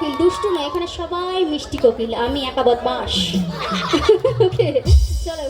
কোকিল দুষ্টু নয় এখানে সবাই মিষ্টি কোকিল আমি একাবত মাস ওকে চলো।